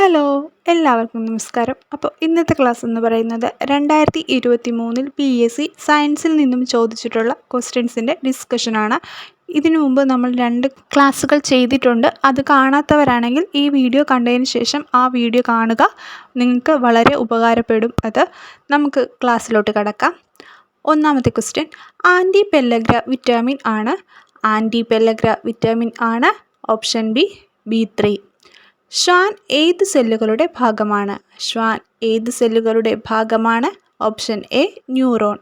Hello എല്ലാവർക്കും നമസ്കാരം. അപ്പോൾ ഇന്നത്തെ ക്ലാസ് എന്ന് പറയുന്നത് രണ്ടായിരത്തി ഇരുപത്തി മൂന്നിൽ പി എസ് സി സയൻസിൽ നിന്നും ചോദിച്ചിട്ടുള്ള ക്വസ്റ്റ്യൻസിന്റെ ഡിസ്കഷനാണ് ഇതിനു മുമ്പ് നമ്മൾ രണ്ട് ക്ലാസ്സുകൾ ചെയ്തിട്ടുണ്ട്. അത് കാണാത്തവരാണെങ്കിൽ ഈ വീഡിയോ കണ്ടതിന് ശേഷം ആ വീഡിയോ കാണുക. നിങ്ങൾക്ക് വളരെ ഉപകാരപ്പെടും അത്. നമുക്ക് ക്ലാസ്സിലോട്ട് കടക്കാം. ഒന്നാമത്തെ ക്വസ്റ്റ്യൻ ആന്റി പെല്ലഗ്ര വിറ്റാമിൻ ആണ്. ആന്റി പെല്ലഗ്ര വിറ്റാമിൻ ആണ്. Option B B three Schwann ഏത് സെല്ലുകളുടെ ഭാഗമാണ്? ശ്വാൻ ഏത് സെല്ലുകളുടെ ഭാഗമാണ്? Option A neuron.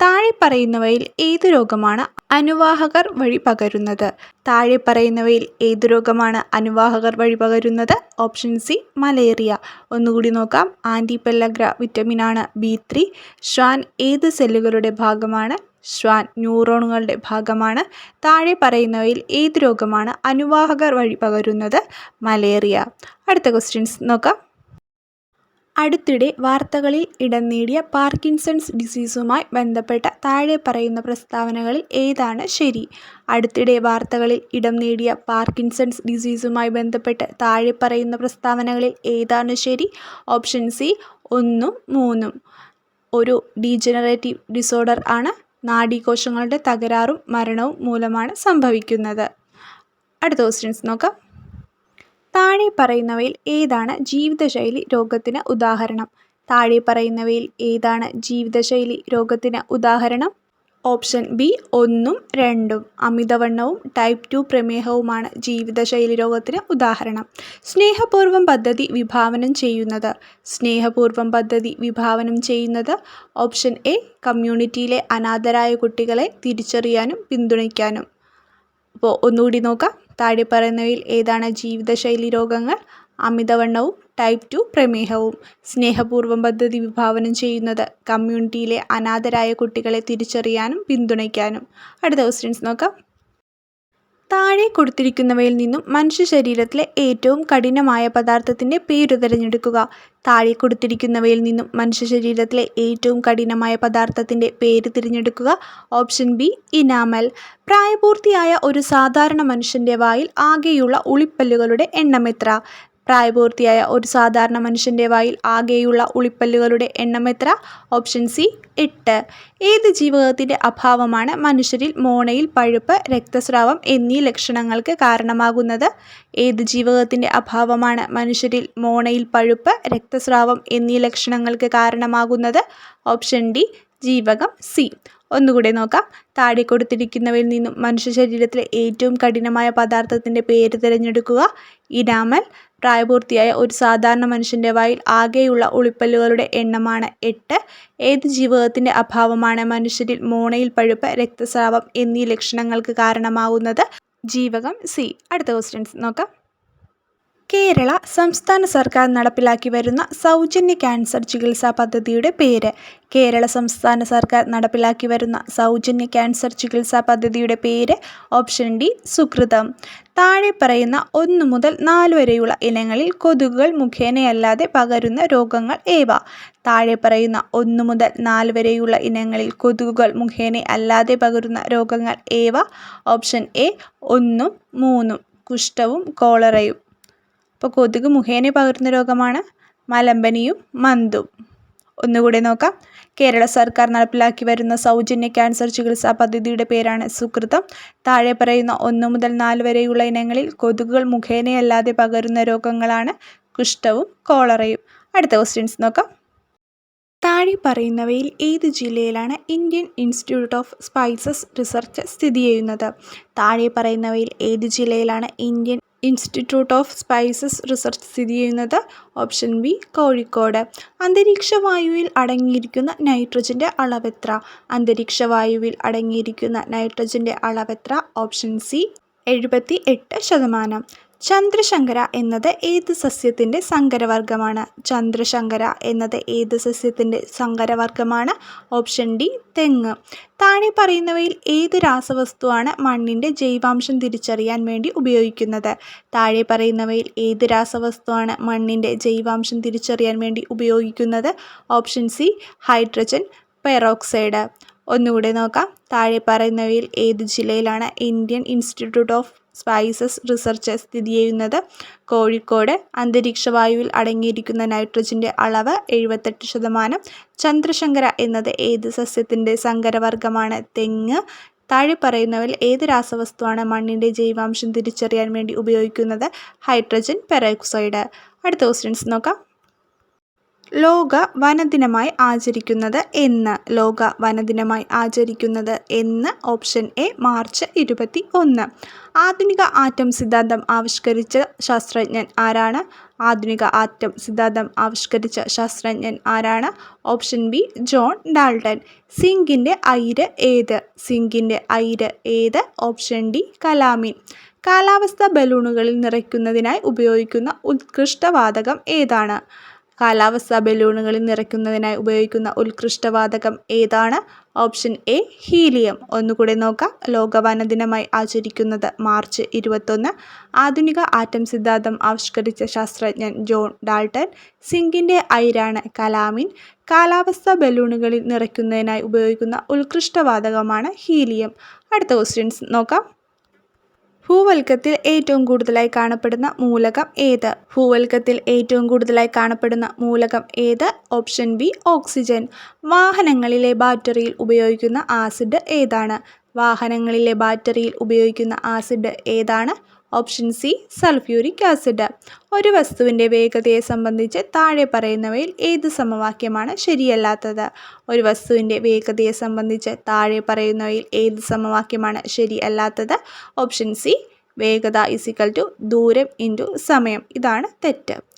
താഴെ പറയുന്നവയിൽ ഏത് രോഗമാണ് അനുവാഹകർ വഴി പകരുന്നത്? താഴെ പറയുന്നവയിൽ ഏത് രോഗമാണ് അനുവാഹകർ വഴി പകരുന്നത്? Option C malaria. ഒന്നുകൂടി നോക്കാം. ആന്റിപെല്ലഗ്ര വിറ്റമിനാണ് ബി ത്രീ. ശ്വാൻ ഏത് സെല്ലുകളുടെ ഭാഗമാണ് ശ്വാൻ ന്യൂറോണുകളുടെ ഭാഗമാണ്. താഴെ പറയുന്നവയിൽ ഏത് രോഗമാണ് അനുവാഹകർ വഴി പകരുന്നത്? മലേറിയ. അടുത്ത ക്വസ്റ്റ്യൻസ് നോക്കാം. അടുത്തിടെ വാർത്തകളിൽ ഇടം നേടിയ പാർക്കിൻസൺസ് ഡിസീസുമായി ബന്ധപ്പെട്ട താഴെ പറയുന്ന പ്രസ്താവനകളിൽ ഏതാണ് ശരി? അടുത്തിടെ വാർത്തകളിൽ ഇടം നേടിയ പാർക്കിൻസൺസ് ഡിസീസുമായി ബന്ധപ്പെട്ട് താഴെ പറയുന്ന പ്രസ്താവനകളിൽ ഏതാണ് ശരി? ഓപ്ഷൻ സി ഒന്നും മൂന്നും. ഒരു ഡീജനറേറ്റീവ് ഡിസോർഡർ ആണ്. നാഡീകോശങ്ങളുടെ തകരാറും മരണവും മൂലമാണ് സംഭവിക്കുന്നത്. അടുത്ത ക്വസ്റ്റ്യൻസ് നോക്കാം. താഴെ പറയുന്നവയിൽ ഏതാണ് ജീവിതശൈലി രോഗത്തിന് ഉദാഹരണം? താഴെ പറയുന്നവയിൽ ഏതാണ് ജീവിതശൈലി രോഗത്തിന് ഉദാഹരണം? ഓപ്ഷൻ ബി ഒന്നും രണ്ടും. അമിതവണ്ണവും ടൈപ്പ് ടു പ്രമേഹവുമാണ് ജീവിതശൈലി രോഗത്തിന് ഉദാഹരണം. സ്നേഹപൂർവം പദ്ധതി വിഭാവനം ചെയ്യുന്നത്. സ്നേഹപൂർവം പദ്ധതി വിഭാവനം ചെയ്യുന്നത് ഓപ്ഷൻ എ കമ്മ്യൂണിറ്റിയിലെ അനാഥരായ കുട്ടികളെ തിരിച്ചറിയാനും പിന്തുണയ്ക്കാനും. അപ്പോൾ ഒന്നുകൂടി നോക്കാം. താഴെ പറയുന്നവയിൽ ഏതാണ് ജീവിതശൈലി രോഗങ്ങൾ? അമിതവണ്ണവും ടൈപ്പ് ടു പ്രമേഹവും സ്നേഹപൂർവം പദ്ധതി വിഭാവനം ചെയ്യുന്നത്. കമ്മ്യൂണിറ്റിയിലെ അനാഥരായ കുട്ടികളെ തിരിച്ചറിയാനും പിന്തുണയ്ക്കാനും. അടുത്ത ക്വസ്റ്റ്യൻസ് നോക്കാം. താഴെ കൊടുത്തിരിക്കുന്നവയിൽ നിന്നും മനുഷ്യ ശരീരത്തിലെ ഏറ്റവും കഠിനമായ പദാർത്ഥത്തിന്റെ പേര് തിരഞ്ഞെടുക്കുക. താഴെ കൊടുത്തിരിക്കുന്നവയിൽ നിന്നും മനുഷ്യ ശരീരത്തിലെ ഏറ്റവും കഠിനമായ പദാർത്ഥത്തിന്റെ പേര് തിരഞ്ഞെടുക്കുക. Option B enamel. പ്രായപൂർത്തിയായ ഒരു സാധാരണ മനുഷ്യന്റെ വായിൽ ആകെയുള്ള ഉളിപ്പല്ലുകളുടെ എണ്ണം എത്ര? പ്രായപൂർത്തിയായ ഒരു സാധാരണ മനുഷ്യന്റെ വായിൽ ആകെയുള്ള ഉളിപ്പല്ലുകളുടെ എണ്ണം എത്ര? ഓപ്ഷൻ സി എട്ട്. ഏത് ജീവകത്തിന്റെ അഭാവമാണ് മനുഷ്യരിൽ മോണയിൽ പഴുപ്പ് രക്തസ്രാവം എന്നീ ലക്ഷണങ്ങൾക്ക് കാരണമാകുന്നത്? ഏത് ജീവകത്തിന്റെ അഭാവമാണ് മനുഷ്യരിൽ മോണയിൽ പഴുപ്പ് രക്തസ്രാവം എന്നീ ലക്ഷണങ്ങൾക്ക് കാരണമാകുന്നത്? ഓപ്ഷൻ ഡി ജീവകം സി ഒന്നുകൂടെ നോക്കാം. താഴെ കൊടുത്തിരിക്കുന്നവയിൽ നിന്നും മനുഷ്യ ശരീരത്തിലെ ഏറ്റവും കഠിനമായ പദാർത്ഥത്തിന്റെ പേര് തിരഞ്ഞെടുക്കുക. ഇനാമൽ പ്രായപൂർത്തിയായ ഒരു സാധാരണ മനുഷ്യന്റെ വായിൽ ആകെയുള്ള ഉളിപ്പല്ലുകളുടെ എണ്ണമാണ് എട്ട്. ഏത് ജീവകത്തിന്റെ അഭാവമാണ് മനുഷ്യരിൽ മോണയിൽ പഴുപ്പ് രക്തസ്രാവം എന്നീ ലക്ഷണങ്ങൾക്ക് കാരണമാകുന്നത് ജീവകം സി. അടുത്ത ക്വസ്റ്റ്യൻസ് നോക്കാം. കേരള സംസ്ഥാന സർക്കാർ നടപ്പിലാക്കി വരുന്ന സൗജന്യ ക്യാൻസർ ചികിത്സാ പദ്ധതിയുടെ പേര്. കേരള സംസ്ഥാന സർക്കാർ നടപ്പിലാക്കി വരുന്ന സൗജന്യ ക്യാൻസർ ചികിത്സാ പദ്ധതിയുടെ പേര് ഓപ്ഷൻ ഡി സുകൃതം. താഴെ പറയുന്ന ഒന്ന് മുതൽ നാല് വരെയുള്ള ഇനങ്ങളിൽ കൊതുകുകൾ മുഖേനയല്ലാതെ പകരുന്ന രോഗങ്ങൾ ഏവ? താഴെ പറയുന്ന ഒന്ന് മുതൽ നാല് വരെയുള്ള ഇനങ്ങളിൽ കൊതുകുകൾ മുഖേന അല്ലാതെ പകരുന്ന രോഗങ്ങൾ ഏവ? ഓപ്ഷൻ എ ഒന്നും മൂന്നും കുഷ്ഠവും കോളറയും. അപ്പോൾ കൊതുക് മുഖേന പകരുന്ന രോഗമാണ് മലമ്പനിയും മന്തും. ഒന്നുകൂടെ നോക്കാം. കേരള സർക്കാർ നടപ്പിലാക്കി വരുന്ന സൗജന്യ ക്യാൻസർ ചികിത്സാ പദ്ധതിയുടെ പേരാണ് സുകൃതം. താഴെ പറയുന്ന ഒന്ന് മുതൽ നാല് വരെയുള്ള ഇനങ്ങളിൽ കൊതുകുകൾ മുഖേനയല്ലാതെ പകരുന്ന രോഗങ്ങളാണ് കുഷ്ഠവും കോളറയും. അടുത്ത ക്വസ്റ്റ്യൻസ് നോക്കാം. താഴെ പറയുന്നവയിൽ ഏത് ജില്ലയിലാണ് Indian institute of spices research സ്ഥിതി ചെയ്യുന്നത്? താഴെ പറയുന്നവയിൽ ഏത് ജില്ലയിലാണ് Indian institute of spices research സ്ഥിതി ചെയ്യുന്നത് ഓപ്ഷൻ ബി കോഴിക്കോട്. അന്തരീക്ഷ വായുവിൽ അടങ്ങിയിരിക്കുന്ന നൈട്രജന്റെ അളവെത്ര അന്തരീക്ഷ വായുവിൽ അടങ്ങിയിരിക്കുന്ന നൈട്രജന്റെ അളവെത്ര ഓപ്ഷൻ സി എഴുപത്തി എട്ട് ശതമാനം. ചന്ദ്രശങ്കര എന്നത് ഏത് സസ്യത്തിന്റെ സങ്കരവർഗമാണ് ചന്ദ്രശങ്കര എന്നത് ഏത് സസ്യത്തിന്റെ സങ്കരവർഗമാണ് ഓപ്ഷൻ ഡി തെങ്ങ്. താഴെ പറയുന്നവയിൽ ഏത് രാസവസ്തുവാണ് മണ്ണിന്റെ ജൈവാംശം തിരിച്ചറിയാൻ വേണ്ടി ഉപയോഗിക്കുന്നത്? താഴെ പറയുന്നവയിൽ ഏത് രാസവസ്തുവാണ് മണ്ണിന്റെ ജൈവാംശം തിരിച്ചറിയാൻ വേണ്ടി ഉപയോഗിക്കുന്നത്? Option C hydrogen peroxide. ഒന്നുകൂടെ നോക്കാം. താഴെ പറയുന്നവയിൽ ഏത് ജില്ലയിലാണ് Indian institute of spices research സ്ഥിതി ചെയ്യുന്നത് കോഴിക്കോട്. അന്തരീക്ഷവായുവിൽ അടങ്ങിയിരിക്കുന്ന നൈട്രജന്റെ അളവ് എഴുപത്തെട്ട് ശതമാനം. ചന്ദ്രശങ്കര എന്നത് ഏത് സസ്യത്തിന്റെ സങ്കരവർഗമാണ് തെങ്ങ്. താഴെ പറയുന്നവൽ ഏത് രാസവസ്തുവാണ് മണ്ണിന്റെ ജൈവാംശം തിരിച്ചറിയാൻ വേണ്ടി ഉപയോഗിക്കുന്നത്? Hydrogen peroxide. അടുത്ത ക്വസ്റ്റ്യൻസ് നോക്കാം. ലോക വനദിനമായി ആചരിക്കുന്നത് എന്ന്. ലോക വനദിനമായി ആചരിക്കുന്നത് എന്ന്. ഓപ്ഷൻ എ മാർച്ച് ഇരുപത്തി ഒന്ന്. ആധുനിക ആറ്റം സിദ്ധാന്തം ആവിഷ്കരിച്ച ശാസ്ത്രജ്ഞൻ ആരാണ്? ആധുനിക ആറ്റം സിദ്ധാന്തം ആവിഷ്കരിച്ച ശാസ്ത്രജ്ഞൻ ആരാണ്? ഓപ്ഷൻ ബി ജോൺ ഡാൾട്ടൺ സിങ്കിന്റെ അയിര് ഏത്? സിങ്കിന്റെ അയിര് ഏത്? Option D calamine. കാലാവസ്ഥ ബലൂണുകളിൽ നിറയ്ക്കുന്നതിനായി ഉപയോഗിക്കുന്ന ഉത്കൃഷ്ടവാതകം ഏതാണ്? കാലാവസ്ഥാ ബലൂണുകളിൽ നിറയ്ക്കുന്നതിനായി ഉപയോഗിക്കുന്ന ഉത്കൃഷ്ടവാതകം ഏതാണ്? Option A helium. ഒന്നുകൂടെ നോക്കാം. ലോകവാന ദിനമായി ആചരിക്കുന്നത് മാർച്ച് ഇരുപത്തൊന്ന്. ആധുനിക ആറ്റം സിദ്ധാന്തം ആവിഷ്കരിച്ച ശാസ്ത്രജ്ഞൻ ജോൺ ഡാൾട്ടൺ സിങ്കിന്റെ അയിരാണ് കലാമിൻ. കാലാവസ്ഥാ ബലൂണുകളിൽ നിറയ്ക്കുന്നതിനായി ഉപയോഗിക്കുന്ന ഉത്കൃഷ്ടവാതകമാണ് ഹീലിയം. അടുത്ത ക്വസ്റ്റ്യൻസ് നോക്കാം. ഭൂവൽക്കത്തിൽ ഏറ്റവും കൂടുതലായി കാണപ്പെടുന്ന മൂലകം ഏത്? ഭൂവൽക്കത്തിൽ ഏറ്റവും കൂടുതലായി കാണപ്പെടുന്ന മൂലകം ഏത്? Option B oxygen. വാഹനങ്ങളിലെ ബാറ്ററിയിൽ ഉപയോഗിക്കുന്ന ആസിഡ് ഏതാണ്? വാഹനങ്ങളിലെ ബാറ്ററിയിൽ ഉപയോഗിക്കുന്ന ആസിഡ് ഏതാണ്? Option C sulphuric acid. ഒരു വസ്തുവിന്റെ വേഗതയെ സംബന്ധിച്ച് താഴെ പറയുന്നവയിൽ ഏത് സമവാക്യമാണ് ശരിയല്ലാത്തത്? ഒരു വസ്തുവിന്റെ വേഗതയെ സംബന്ധിച്ച് താഴെ പറയുന്നവയിൽ ഏത് സമവാക്യമാണ് ശരിയല്ലാത്തത്? ഓപ്ഷൻ സി വേഗത ഇസിക്കൽ ടു ദൂരം ഇന്റു സമയം. ഇതാണ് തെറ്റ്.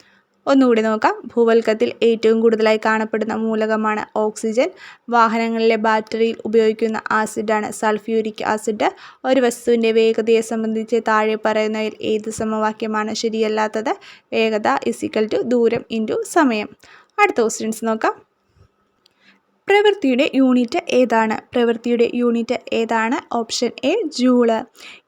ഒന്നുകൂടി നോക്കാം. ഭൂവൽക്കത്തിൽ ഏറ്റവും കൂടുതലായി കാണപ്പെടുന്ന മൂലകമാണ് ഓക്സിജൻ. വാഹനങ്ങളിലെ ബാറ്ററിയിൽ ഉപയോഗിക്കുന്ന ആസിഡാണ് സൾഫ്യൂരിക് ആസിഡ്. ഒരു വസ്തുവിന്റെ വേഗതയെ സംബന്ധിച്ച് താഴെ പറയുന്നതിൽ ഏത് സമവാക്യമാണ് ശരിയല്ലാത്തത്? വേഗത ഇസിക്കൽ ടു ദൂരം ഇന്റു സമയം. അടുത്ത ക്വസ്റ്റ്യൻസ് നോക്കാം. പ്രവൃത്തിയുടെ യൂണിറ്റ് ഏതാണ്? പ്രവൃത്തിയുടെ യൂണിറ്റ് ഏതാണ്? Option A joule.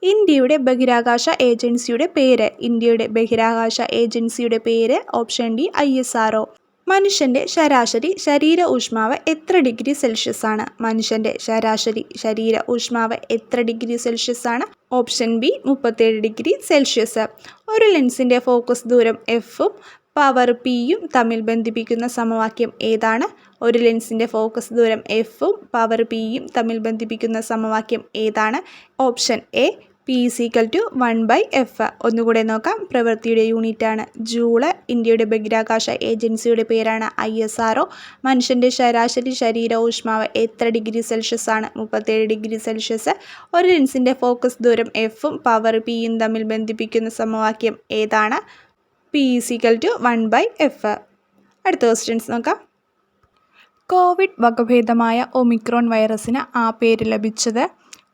ഇന്ത്യയുടെ ബഹിരാകാശ ഏജൻസിയുടെ പേര്. ഇന്ത്യയുടെ ബഹിരാകാശ ഏജൻസിയുടെ പേര് option D I S R മനുഷ്യന്റെ ശരാശരി ശരീര ഊഷ്മാവ് എത്ര ഡിഗ്രി സെൽഷ്യസ് ആണ്? മനുഷ്യന്റെ ശരാശരി ശരീര ഊഷ്മാവ് എത്ര ഡിഗ്രി സെൽഷ്യസ് ആണ്? ഓപ്ഷൻ ബി മുപ്പത്തേഴ് ഡിഗ്രി സെൽഷ്യസ്. ഒരു ലെൻസിന്റെ ഫോക്കസ് ദൂരം എഫും പവർ പിയും തമ്മിൽ ബന്ധിപ്പിക്കുന്ന സമവാക്യം ഏതാണ്? ഒരു ലെൻസിന്റെ ഫോക്കസ് ദൂരം എഫും പവർ പിയും തമ്മിൽ ബന്ധിപ്പിക്കുന്ന സമവാക്യം ഏതാണ്? Option A P equal to one by F ഒന്നുകൂടെ നോക്കാം. പ്രവൃത്തിയുടെ യൂണിറ്റാണ് ജൂൾ ഇന്ത്യയുടെ ബഹിരാകാശ ഏജൻസിയുടെ പേരാണ് ഐ എസ് ആർ മനുഷ്യന്റെ ശരാശരി ശരീര ഊഷ്മാവ് എത്ര ഡിഗ്രി സെൽഷ്യസ് ആണ്? മുപ്പത്തേഴ് ഡിഗ്രി സെൽഷ്യസ് ഒരു ലെൻസിന്റെ ഫോക്കസ് ദൂരം എഫും പവർ പിയും തമ്മിൽ ബന്ധിപ്പിക്കുന്ന സമവാക്യം ഏതാണ്? P equal to one by F അടുത്ത ക്വസ്റ്റ്യൻസ് നോക്കാം. കോവിഡ് വകഭേദമായ ഒമിക്രോൺ വൈറസിന് ആ പേര് ലഭിച്ചത്.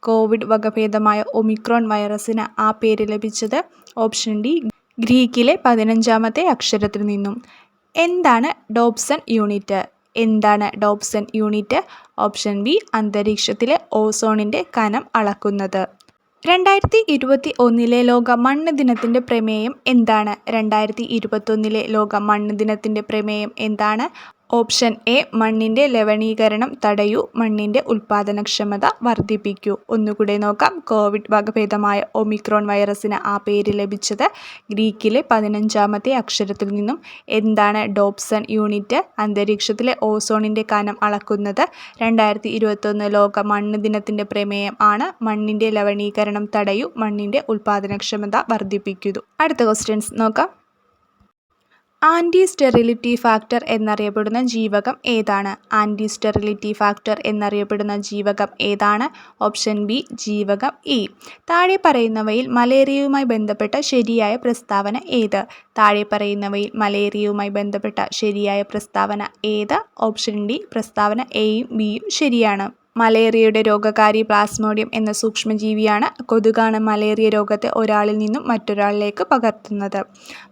കോവിഡ് വകഭേദമായ ഒമിക്രോൺ വൈറസിന് ആ പേര് ലഭിച്ചത് ഓപ്ഷൻ ഡി ഗ്രീക്കിലെ പതിനഞ്ചാമത്തെ അക്ഷരത്തിൽ നിന്നും. എന്താണ് ഡോബ്സൺ യൂണിറ്റ്? എന്താണ് ഡോബ്സൺ യൂണിറ്റ്? ഓപ്ഷൻ ബി അന്തരീക്ഷത്തിലെ ഓസോണിന്റെ കനം അളക്കുന്നത്. രണ്ടായിരത്തി ഇരുപത്തി ഒന്നിലെ ലോക മണ്ണ് ദിനത്തിന്റെ പ്രമേയം എന്താണ്? രണ്ടായിരത്തി ഇരുപത്തൊന്നിലെ ലോക മണ്ണ് ദിനത്തിന്റെ പ്രമേയം എന്താണ്? ഓപ്ഷൻ എ മണ്ണിന്റെ ലവണീകരണം തടയൂ മണ്ണിന്റെ ഉൽപ്പാദനക്ഷമത വർദ്ധിപ്പിക്കൂ. ഒന്നുകൂടെ നോക്കാം. കോവിഡ് വകഭേദമായ ഒമിക്രോൺ വൈറസിന് ആ പേര് ലഭിച്ചത് ഗ്രീക്കിലെ പതിനഞ്ചാമത്തെ അക്ഷരത്തിൽ നിന്നും. എന്താണ് ഡോപ്സൺ യൂണിറ്റ്? അന്തരീക്ഷത്തിലെ ഓസോണിന്റെ കനം അളക്കുന്നത് രണ്ടായിരത്തി ഇരുപത്തൊന്ന് ലോക മണ്ണ് ദിനത്തിന്റെ പ്രമേയം ആണ്. മണ്ണിന്റെ ലവണീകരണം തടയൂ മണ്ണിന്റെ ഉൽപ്പാദനക്ഷമത വർദ്ധിപ്പിക്കൂ. അടുത്ത ക്വസ്റ്റ്യൻസ് നോക്കാം. ആന്റി സ്റ്റെറിലിറ്റി ഫാക്ടർ എന്നറിയപ്പെടുന്ന ജീവകം ഏതാണ്? ആന്റി സ്റ്റെറിലിറ്റി ഫാക്ടർ എന്നറിയപ്പെടുന്ന ജീവകം ഏതാണ്? ഓപ്ഷൻ ബി ജീവകം ഇ. താഴെ പറയുന്നവയിൽ മലേറിയയുമായി ബന്ധപ്പെട്ട ശരിയായ പ്രസ്താവന ഏത്? താഴെ പറയുന്നവയിൽ മലേറിയയുമായി ബന്ധപ്പെട്ട ശരിയായ പ്രസ്താവന ഏത്? ഓപ്ഷൻ ഡി പ്രസ്താവന എയും ബിയും ശരിയാണ്. മലേറിയയുടെ രോഗകാരി പ്ലാസ്മോഡിയം എന്ന സൂക്ഷ്മജീവിയാണ് കൊതുകാണ് മലേറിയ രോഗത്തെ ഒരാളിൽ നിന്നും മറ്റൊരാളിലേക്ക് പകർത്തുന്നത്.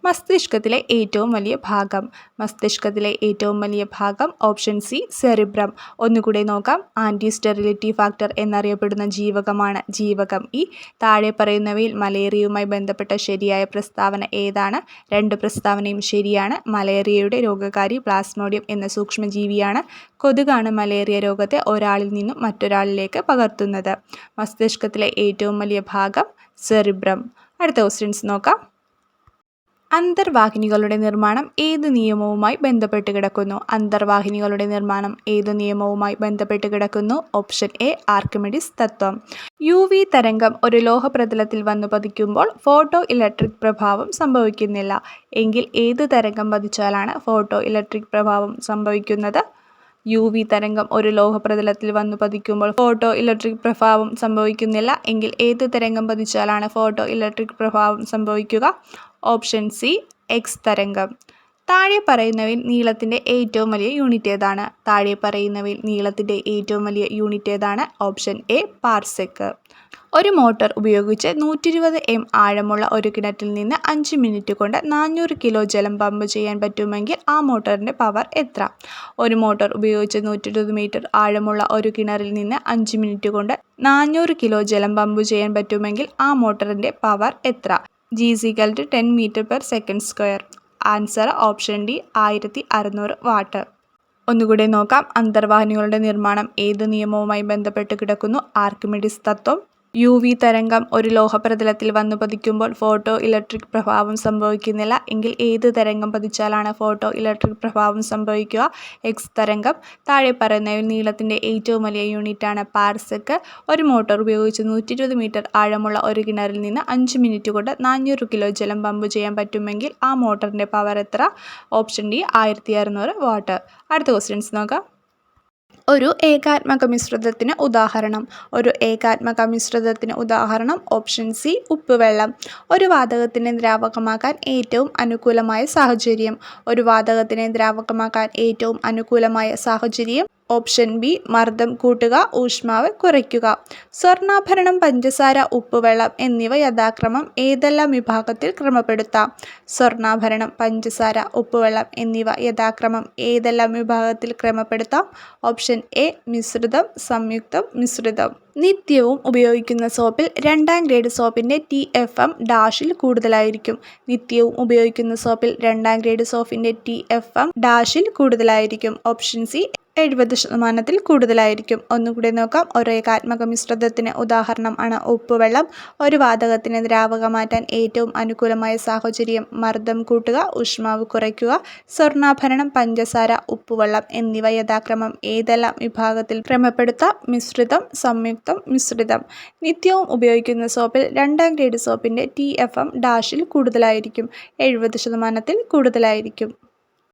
മസ്തിഷ്കത്തിലെ ഏറ്റവും വലിയ ഭാഗം. മസ്തിഷ്കത്തിലെ ഏറ്റവും വലിയ ഭാഗം ഓപ്ഷൻ സി സെറിബ്രം. ഒന്നുകൂടെ നോക്കാം. ആന്റി സ്റ്റെറിലിറ്റി ഫാക്ടർ എന്നറിയപ്പെടുന്ന ജീവകമാണ് ജീവകം. ഈ താഴെ പറയുന്നവയിൽ മലേറിയയുമായി ബന്ധപ്പെട്ട ശരിയായ പ്രസ്താവന ഏതാണ്? രണ്ട് പ്രസ്താവനയും ശരിയാണ്. മലേറിയയുടെ രോഗകാരി പ്ലാസ്മോഡിയം എന്ന സൂക്ഷ്മജീവിയാണ് കൊതുകാണ് മലേറിയ രോഗത്തെ ഒരാളിൽ നിന്നും മറ്റൊരാളിലേക്ക് പകർത്തുന്നത്. മസ്തിഷ്കത്തിലെ ഏറ്റവും വലിയ ഭാഗം സെറിബ്രം. അടുത്ത ക്വസ്റ്റ്യൻസ് നോക്കാം. അന്തർവാഹിനികളുടെ നിർമ്മാണം ഏത് നിയമവുമായി ബന്ധപ്പെട്ട് കിടക്കുന്നു? അന്തർവാഹിനികളുടെ നിർമ്മാണം ഏത് നിയമവുമായി ബന്ധപ്പെട്ട് കിടക്കുന്നു? ഓപ്ഷൻ എ ആർക്കിമിഡിസ് തത്വം. യു വി തരംഗം ഒരു ലോഹപ്രതലത്തിൽ വന്നു പതിക്കുമ്പോൾ ഫോട്ടോ ഇലക്ട്രിക് പ്രഭാവം സംഭവിക്കുന്നില്ല. എങ്കിൽ ഏത് തരംഗം പതിച്ചാലാണ് ഫോട്ടോ ഇലക്ട്രിക് പ്രഭാവം സംഭവിക്കുന്നത്? യു വി തരംഗം ഒരു ലോഹപ്രതലത്തിൽ വന്നു പതിക്കുമ്പോൾ ഫോട്ടോ ഇലക്ട്രിക് പ്രഭാവം സംഭവിക്കുന്നില്ല. എങ്കിൽ ഏത് തരംഗം പതിച്ചാലാണ് ഫോട്ടോ ഇലക്ട്രിക് പ്രഭാവം സംഭവിക്കുക? ഓപ്ഷൻ സി എക്സ് തരംഗം. താഴെ പറയുന്നവയിൽ നീളത്തിന്റെ ഏറ്റവും വലിയ യൂണിറ്റ് ഏതാണ്? താഴെ പറയുന്നവയിൽ നീളത്തിന്റെ ഏറ്റവും വലിയ യൂണിറ്റ് ഏതാണ്? Option A parsec. ഒരു മോട്ടർ ഉപയോഗിച്ച് നൂറ്റി ഇരുപത് എം ആഴമുള്ള ഒരു കിണറ്റിൽ നിന്ന് അഞ്ച് മിനിറ്റ് കൊണ്ട് നാനൂറ് കിലോ ജലം പമ്പ് ചെയ്യാൻ പറ്റുമെങ്കിൽ ആ മോട്ടോറിന്റെ പവർ എത്ര? ഒരു മോട്ടർ ഉപയോഗിച്ച് നൂറ്റി ഇരുപത് മീറ്റർ ആഴമുള്ള ഒരു കിണറിൽ നിന്ന് അഞ്ച് മിനിറ്റ് കൊണ്ട് നാനൂറ് കിലോ ജലം പമ്പ് ചെയ്യാൻ പറ്റുമെങ്കിൽ ആ മോട്ടറിന്റെ പവർ എത്ര? G is equal to ten metre per second square answer option D ആയിരത്തി അറുന്നൂറ് വാട്ട്. ഒന്നുകൂടെ നോക്കാം അന്തർവാഹിനികളുടെ നിർമ്മാണം ഏത് നിയമവുമായി ബന്ധപ്പെട്ട് കിടക്കുന്നു? ആർക്കിമിഡിസ് തത്വം യു വി തരംഗം ഒരു ലോഹപ്രതലത്തിൽ വന്നു പതിക്കുമ്പോൾ ഫോട്ടോ ഇലക്ട്രിക് പ്രഭാവം സംഭവിക്കുന്നില്ല. എങ്കിൽ ഏത് തരംഗം പതിച്ചാലാണ് ഫോട്ടോ ഇലക്ട്രിക് പ്രഭാവം സംഭവിക്കുക? എക്സ് തരംഗം. താഴെ പറയുന്നതിൽ നീളത്തിന്റെ ഏറ്റവും വലിയ യൂണിറ്റാണ് പാർസക്ക്. ഒരു മോട്ടോർ ഉപയോഗിച്ച് നൂറ്റി ഇരുപത് മീറ്റർ ആഴമുള്ള ഒരു കിണറിൽ നിന്ന് അഞ്ച് മിനിറ്റ് കൊണ്ട് നാനൂറ് കിലോ ജലം പമ്പ് ചെയ്യാൻ പറ്റുമെങ്കിൽ ആ മോട്ടറിന്റെ പവർ എത്ര? ഓപ്ഷൻ ഡി ആയിരത്തി അറുന്നൂറ് വാട്ട് അടുത്ത ക്വസ്റ്റ്യൻസ് നോക്കാം. ഒരു ഏകാത്മക മിശ്രിതത്തിന് ഉദാഹരണം. ഒരു ഏകാത്മക മിശ്രിതത്തിന് ഉദാഹരണം ഓപ്ഷൻ സി ഉപ്പുവെള്ളം. ഒരു വാതകത്തിനെ ദ്രാവകമാക്കാൻ ഏറ്റവും അനുകൂലമായ സാഹചര്യം. ഒരു വാതകത്തിനെ ദ്രാവകമാക്കാൻ ഏറ്റവും അനുകൂലമായ സാഹചര്യം ഓപ്ഷൻ ബി മർദ്ദം കൂട്ടുക ഊഷ്മാവ് കുറയ്ക്കുക. സ്വർണാഭരണം പഞ്ചസാര ഉപ്പുവെള്ളം എന്നിവ യഥാക്രമം ഏതെല്ലാം വിഭാഗത്തിൽ ക്രമപ്പെടുത്താം? സ്വർണാഭരണം പഞ്ചസാര ഉപ്പുവെള്ളം എന്നിവ യഥാക്രമം ഏതെല്ലാം വിഭാഗത്തിൽ ക്രമപ്പെടുത്താം? ഓപ്ഷൻ എ മിശ്രിതം സംയുക്തം മിശ്രിതം. നിത്യവും ഉപയോഗിക്കുന്ന സോപ്പിൽ രണ്ടാം ഗ്രേഡ് സോപ്പിന്റെ ടി എഫ് എം ഡാഷിൽ കൂടുതലായിരിക്കും. നിത്യവും ഉപയോഗിക്കുന്ന സോപ്പിൽ രണ്ടാം ഗ്രേഡ് സോപ്പിന്റെ ടി എഫ് എം ഡാഷിൽ കൂടുതലായിരിക്കും. ഓപ്ഷൻ സി എഴുപത് ശതമാനത്തിൽ കൂടുതലായിരിക്കും. ഒന്നുകൂടി നോക്കാം. ഒരു ഏകാത്മക മിശ്രിതത്തിന് ഉദാഹരണം ആണ് ഉപ്പുവെള്ളം. ഒരു വാതകത്തിന് ദ്രാവകം മാറ്റാൻ ഏറ്റവും അനുകൂലമായ സാഹചര്യം മർദ്ദം കൂട്ടുക ഊഷ്മാവ് കുറയ്ക്കുക സ്വർണാഭരണം പഞ്ചസാര ഉപ്പുവെള്ളം എന്നിവ യഥാക്രമം ഏതെല്ലാം വിഭാഗത്തിൽ ക്രമപ്പെടുത്താം? മിശ്രിതം സംയുക്തം മിശ്രിതം. നിത്യവും ഉപയോഗിക്കുന്ന സോപ്പിൽ രണ്ടാം ഗ്രേഡ് സോപ്പിന്റെ ടി എഫ് എം ഡാഷിൽ കൂടുതലായിരിക്കും. എഴുപത് ശതമാനത്തിൽ കൂടുതലായിരിക്കും.